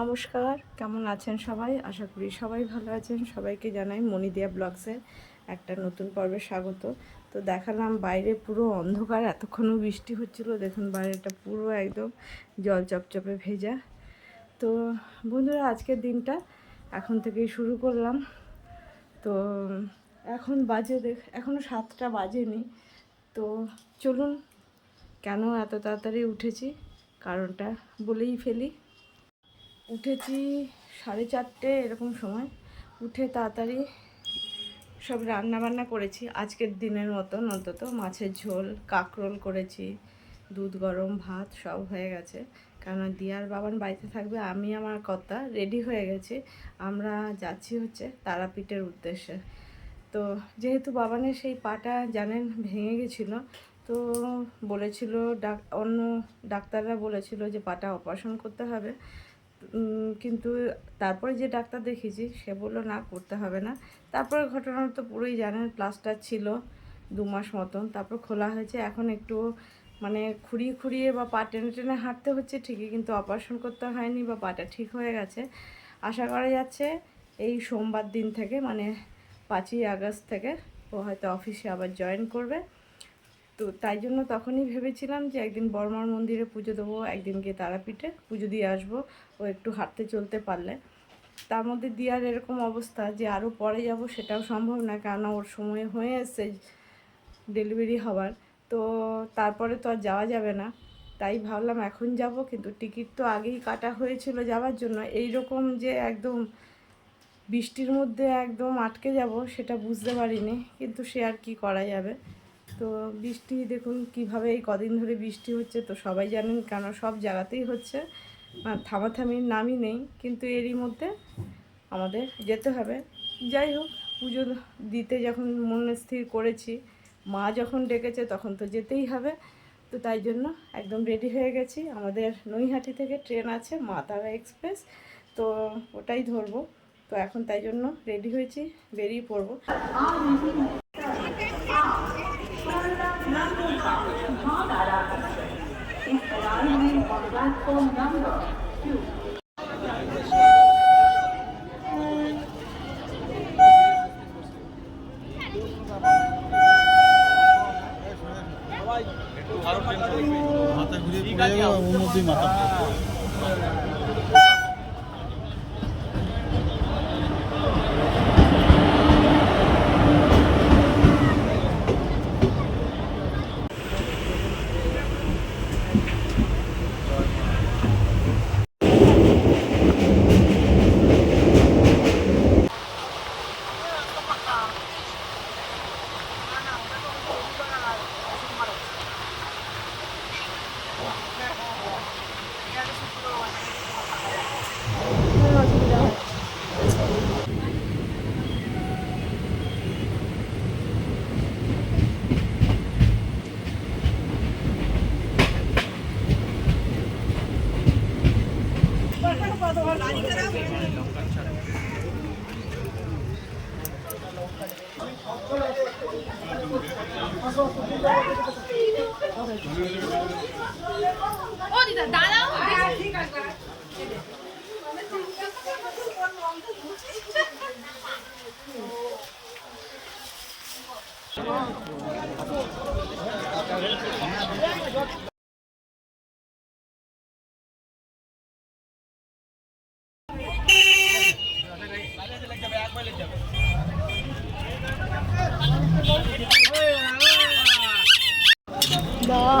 নমস্কার, কেমন আছেন সবাই? আশা করি সবাই ভালো আছেন। সবাইকে জানাই মনিদিয়া ব্লগসের একটা নতুন পর্বে স্বাগত। তো দেখালাম বাইরে পুরো অন্ধকার, এতক্ষণও বৃষ্টি হচ্ছিল। দেখুন বাইরেটা পুরো একদম জল চপচপে ভেজা। তো বন্ধুরা, আজকের দিনটা এখন থেকেই শুরু করলাম। তো এখন বাজে দেখ এখনও সাতটা বাজেনি। তো চলুন, কেন এত তাড়াতাড়ি উঠেছি? কারণটা বলেই ফেলি। উঠেছি সাড়ে চারটে এরকম সময়। উঠে তাড়াতাড়ি সব রান্না বান্না করেছি। আজকের দিনের মতন অন্তত মাছের ঝোল, কাকরোল করেছি, দুধ, গরম ভাত সব হয়ে গেছে। কারণ দিয়ার বাবান বাড়িতে থাকবে, আমি আমার কর্তা রেডি হয়ে গেছি। আমরা যাচ্ছি হচ্ছে তারাপীঠের উদ্দেশ্যে। তো যেহেতু বাবানের সেই পাটা জানেন ভেঙে গেছিল, তো বলেছিল ডাক অন্য ডাক্তাররা বলেছিল যে পাটা অপারেশন করতে হবে। কিন্তু তারপরে যে ডাক্তার দেখিয়েছি, সে বলল, না, করতে হবে না। তারপরে ঘটনা তো পুরোই জানেন, প্লাস্টার ছিল দু মাস মতন, তারপর খোলা হয়েছে। এখন একটু মানে খুঁড়িয়ে খুঁড়িয়ে বা পা টেনে টেনে হাঁটতে হচ্ছে ঠিকই, কিন্তু অপারেশন করতে হয়নি বা পাটা ঠিক হয়ে গেছে। আশা করা যাচ্ছে এই সোমবার দিন থেকে মানে পাঁচই আগস্ট থেকে ও হয়তো অফিসে আবার জয়েন করবে। তো তাই জন্য তখনই ভেবেছিলাম যে একদিন বর্মার মন্দিরে পুজো দেবো, একদিন গিয়ে তারাপীঠে পুজো দিয়ে আসব। ও একটু হাঁটতে চলতে পারলে। তার মধ্যে দিয়ার এরকম অবস্থা যে আরও পরে যাব সেটাও সম্ভব না, কেননা ওর সময় হয়ে এসছে ডেলিভারি হওয়ার। তো তারপরে তো আর যাওয়া যাবে না। তাই ভাবলাম এখন যাব, কিন্তু টিকিট তো আগেই কাটা হয়েছিল যাওয়ার জন্য। এই রকম যে একদম বৃষ্টির মধ্যে একদম আটকে যাব সেটা বুঝতে পারিনি, কিন্তু সে আর কি করা যাবে? তো বৃষ্টি, দেখুন কীভাবে এই কদিন ধরে বৃষ্টি হচ্ছে তো সবাই জানেন, কেন সব জায়গাতেই হচ্ছে। থামাথামির নামই নেই, কিন্তু এরই মধ্যে আমাদের যেতে হবে। যাই হোক, পুজো দিতে যখন মনে স্থির করেছি, মা যখন ডেকেছে তখন তো যেতেই হবে। তো তাই জন্য একদম রেডি হয়ে গেছি। আমাদের নৈহাটি থেকে ট্রেন আছে মা তারা এক্সপ্রেস, তো ওটাই ধরবো। তো এখন তাই জন্য রেডি হয়েছি, বেরিয়ে পড়ব। platform number two. ও দিদা দাঁড়াও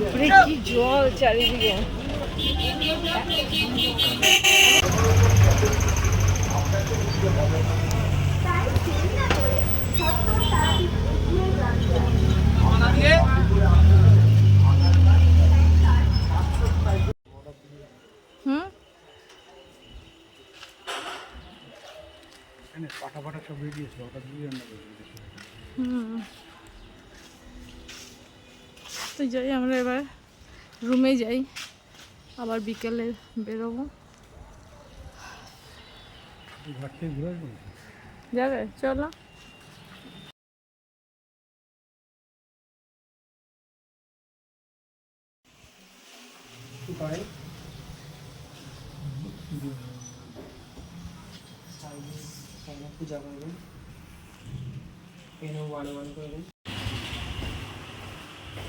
বাপরে কি জল চারিদিকে। হুম? পাটা সব ওটা দিয়ে রান্না করে দিয়েছে। হুম। তো যাই আমরা এবার। রুমে যাই। আবার বিকেলে বেরোবো? যাবে? চলো। পূজা করবেন। এখানেও ওয়ান ওয়ান করবেন।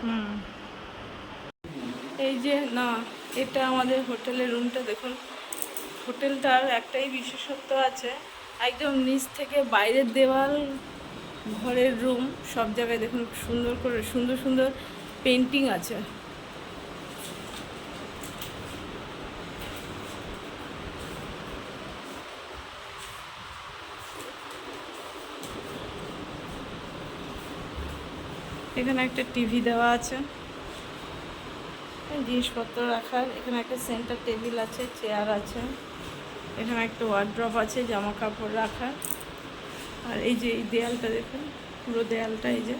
হুম এই যে, না, এটা আমাদের হোটেলের রুমটা দেখুন। হোটেলটার একটাই বিশেষত্ব আছে, একদম নিচ থেকে বাইরের দেওয়াল, ঘরের রুম, সব জায়গায় দেখুন সুন্দর করে, সুন্দর সুন্দর পেন্টিং আছে। এখানে একটা টিভি দেওয়া আছে। জিনিসপত্র রাখার, এখানে একটা সেন্টার টেবিল আছে চেয়ার আছে, এখানে একটা ওয়ার্ড্রপ আছে জামা কাপড় রাখার। আর এই যে এই দেয়ালটা দেখুন, পুরো দেয়ালটা এই যে,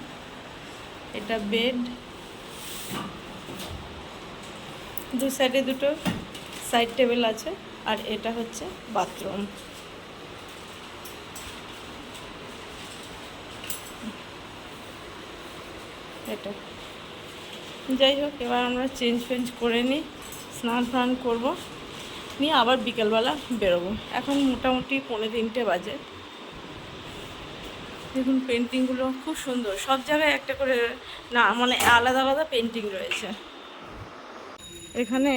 এটা বেড দু সাইডে দুটো সাইড টেবিল আছে, আর এটা হচ্ছে বাথরুম এটা। যাই হোক এবার আমরা চেঞ্জ ফেঞ্জ করে নিই, স্নান ফান করব, নিয়ে আবার বিকেলবেলা বেরোবো। এখন মোটামুটি পৌনে তিনটে বাজে। দেখুন পেন্টিংগুলো খুব সুন্দর। সব জায়গায় একটা করে, না মানে আলাদা আলাদা পেন্টিং রয়েছে। এখানে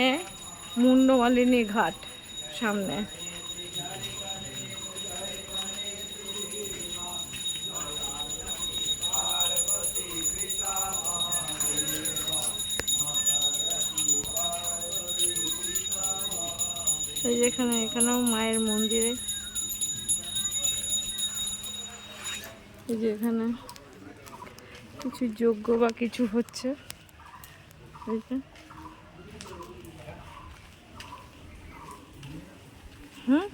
মুন্ডমালিনী ঘাট সামনে। এই যে এখানে এখানেও মায়ের মন্দিরে। এই যে এখানে কিছু যজ্ঞ বা কিছু হচ্ছে। হুম?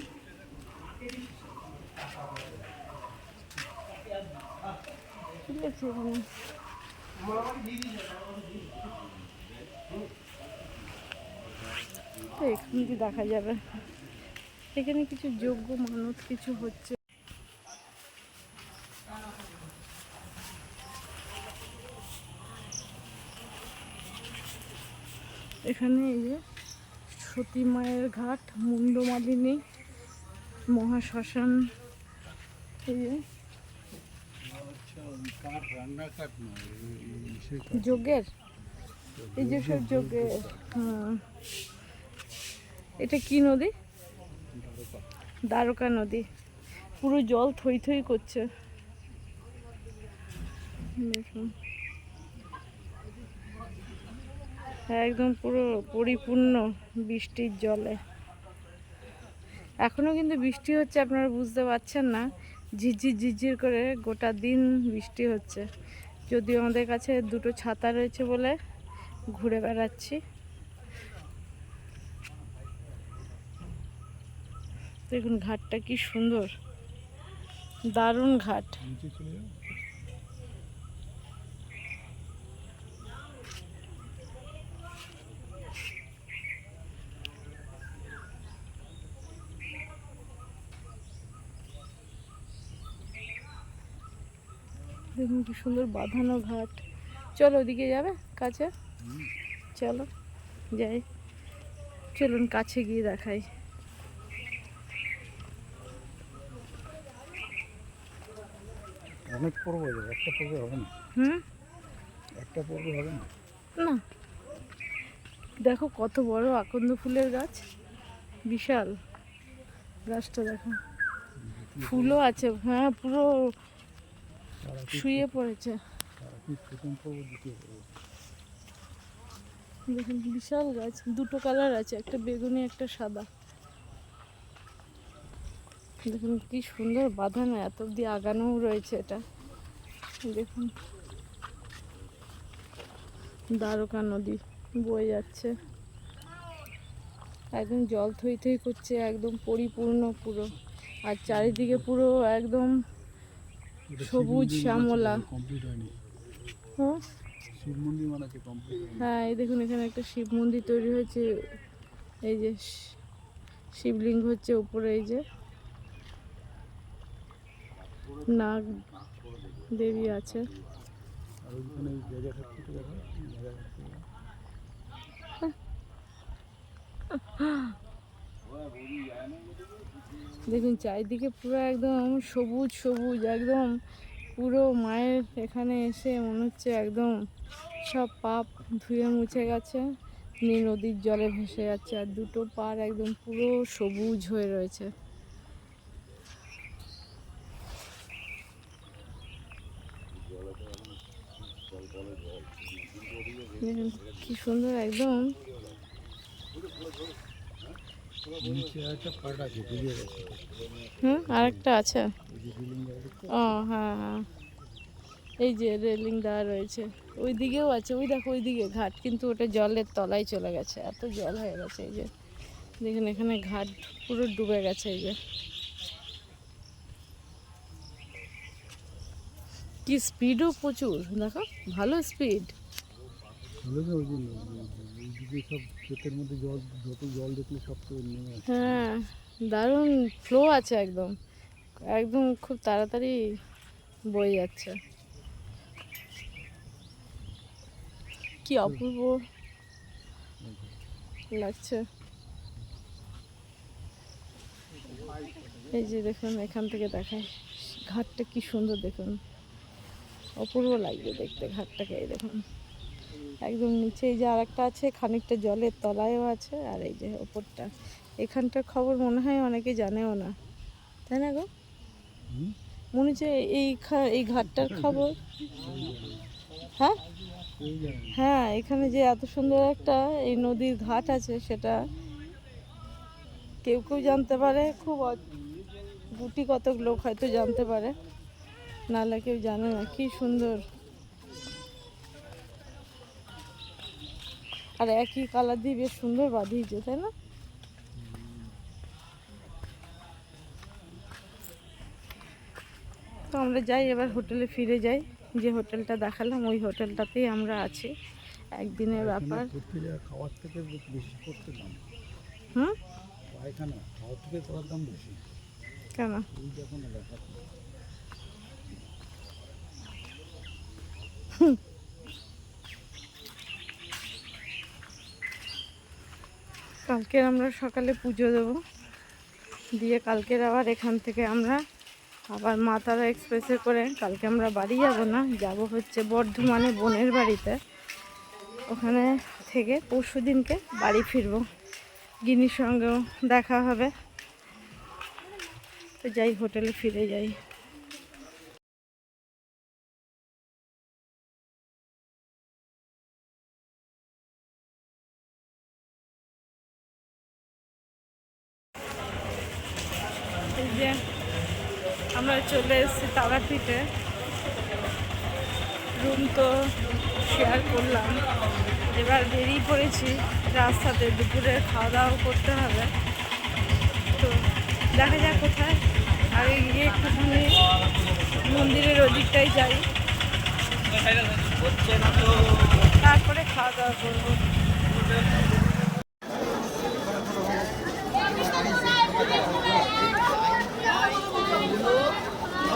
কি লেখছে এখানে। তো এখানে কি দেখা যাবে। এখানে কিছু যোগ্য মানুষ কিছু হচ্ছে। এখানে এই যে সতী মায়ের ঘাট মুন্ডমালিনী মহাশ্মশান এই যে। যোগের? এই যে সব যোগের হুম এটা কি নদী? দ্বারকা নদী। পুরো জল থই থই করছে। দেখুন। একদম পুরো পরিপূর্ণ বৃষ্টির জলে। এখনও কিন্তু বৃষ্টি হচ্ছে, আপনারা বুঝতে পারছেন না। ঝিরঝির ঝিরঝির করে গোটা দিন বৃষ্টি হচ্ছে। যদিও আমাদের কাছে দুটো ছাতা রয়েছে বলে ঘুরে বেড়াচ্ছি। দেখুন ঘাটটা কি সুন্দর। দারুণ ঘাট। দেখুন কি সুন্দর বাঁধানো ঘাট। চলো ওদিকে যাবে কাছে? চলো যাই। চলুন কাছে গিয়ে দেখাই। অনেক পর্ব হবে একটা পর্বে হবে না। হুম? একটা পর্বে হবে না। না। দেখো কত বড় আকন্দ ফুলের গাছ। বিশাল। গাছটা দেখো। ফুলও আছে। হ্যাঁ পুরো শুয়ে পড়েছে। বিশাল গাছ। দুটো কালার আছে একটা বেগুনি একটা সাদা। দেখুন কি সুন্দর বাঁধানো এত অব্দি আগানোও রয়েছে এটা। দেখুন দ্বারকা নদী বয়ে যাচ্ছে। একদম জল থই থই করছে একদম পরিপূর্ণ পুরো। আর চারিদিকে পুরো একদম সবুজ শ্যামলা। হ্যাঁ? হ্যাঁ এই দেখুন এখানে একটা শিব মন্দির তৈরি হয়েছে। এই যে শিবলিঙ্গ হচ্ছে উপরে এই যে। নাগ দেবী আছে। দেখুন, চারিদিকে পুরো একদম সবুজ সবুজ, একদম পুরো মায়ের এখানে এসে মনে হচ্ছে একদম সব পাপ ধুয়ে মুছে গেছে, নীল নদীর জলে ভেসে যাচ্ছে, আর দুটো পার একদম পুরো সবুজ হয়ে রয়েছে কি সুন্দর একদম। নিচে একটা আছে হুম আরেকটা আছে। ও হ্যাঁ হ্যাঁ। এই যে রেলিং দেওয়া রয়েছে। ওই দিকেও আছে ওই দেখো ওই দিকে ঘাট কিন্তু ওটা জলের তলায় চলে গেছে। এত জল হয়ে গেছে এই যে। দেখুন এখানে ঘাট পুরো ডুবে গেছে এই যে। কি স্পিডও প্রচুর দেখো ভালো স্পিড হ্যাঁ দারুণ ফ্লো আছে একদম। একদম খুব তাড়াতাড়ি বয়ে যাচ্ছে। কি অপূর্ব লাগছে। এই যে দেখুন এখান থেকে দেখায় ঘাটটা কি সুন্দর দেখুন। অপূর্ব লাগবে দেখতে ঘাটটাকে এই দেখুন। একদম নিচে এই যে আরেকটা আছে, খানিকটা জলের তলায়ও আছে, আর এই যে ওপরটা। এখানটার খবর মনে হয় অনেকে জানেও না। তাই না গো? মনে হচ্ছে এই এই ঘাটটার খবর। হ্যাঁ? হ্যাঁ এখানে যে এত সুন্দর একটা এই নদীর ঘাট আছে, সেটা কেউ কেউ জানতে পারে। খুব গুটি কতক লোক হয়তো জানতে পারে। নাহলে কেউ জানে না কি সুন্দর। আর একই কালার দিয়ে বেশ সুন্দর বাঁধিয়েছে তাই না? তো আমরা যাই এবার হোটেলে ফিরে যাই। যে হোটেলটা দেখালাম ওই হোটেলটাতেই আমরা আছি। একদিনের ব্যাপার। খাওয়ার থেকে বেশি করতে দাম। হুম? পায়খানা খাওয়ার থেকে দাম বেশি। কেন ওই যখন দেখা কালকে আমরা সকালে পুজো দেবো। দিয়ে কালকের আবার এখান থেকে আমরা আবার মা তারা এক্সপ্রেসে করে কালকে আমরা বাড়ি যাব না, যাব হচ্ছে বর্ধমানে বোনের বাড়িতে। ওখানে থেকে পরশু দিনকে বাড়ি ফিরবো। গিনির সঙ্গেও দেখা হবে। তো যাই হোটেলে ফিরে যাই। যে আমরা চলে এসেছি তারাপীঠে। রুম তো শেয়ার করলাম। এবার বেরিয়ে পড়েছি রাস্তাতে, দুপুরে খাওয়া দাওয়া করতে হবে। তো দেখা যাক কোথায়। আগে গিয়ে একটুখানি মন্দিরের ওদিকটাই যাই। তারপরে খাওয়া দাওয়া করব।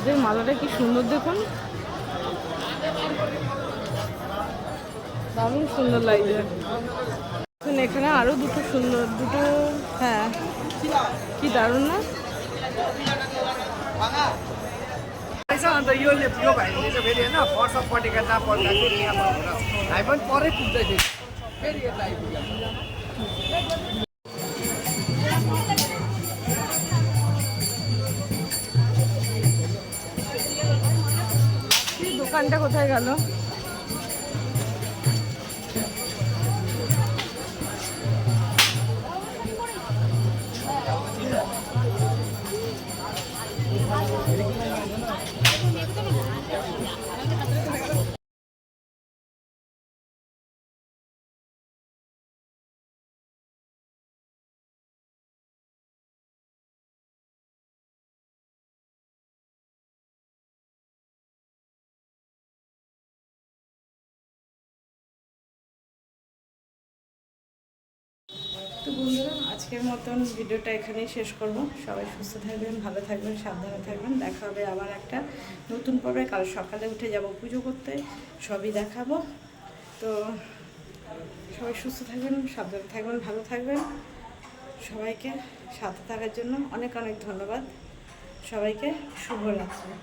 পদ্মের মালাটা কি সুন্দর দেখুন দারুণ সুন্দর লাগছে দেখুন এখানে আরো দুটো সুন্দর দুটো হ্যাঁ কি দারুণ না रहेछ अन्त यो ले- यो भाइले चाहिँ फेरि होइन वर्षपट्टिका नपर्दा फेरि यहाँ हामी पनि परै पुग्दै थियो फेरि यता आइपुग्यो দোকানটা কোথায় গেল? তো বন্ধুরা, আজকের মতন ভিডিওটা এখানেই শেষ করব। সবাই সুস্থ থাকবেন, ভালো থাকবেন, সাবধানে থাকবেন। দেখা হবে আবার একটা নতুন পর্বে। কাল সকালে উঠে যাব পুজো করতে। সবই দেখাবো। তো সবাই সুস্থ থাকবেন, সাবধানে থাকবেন, ভালো থাকবেন। সবাইকে সাথে থাকার জন্য অনেক অনেক ধন্যবাদ। সবাইকে শুভরাত্রি।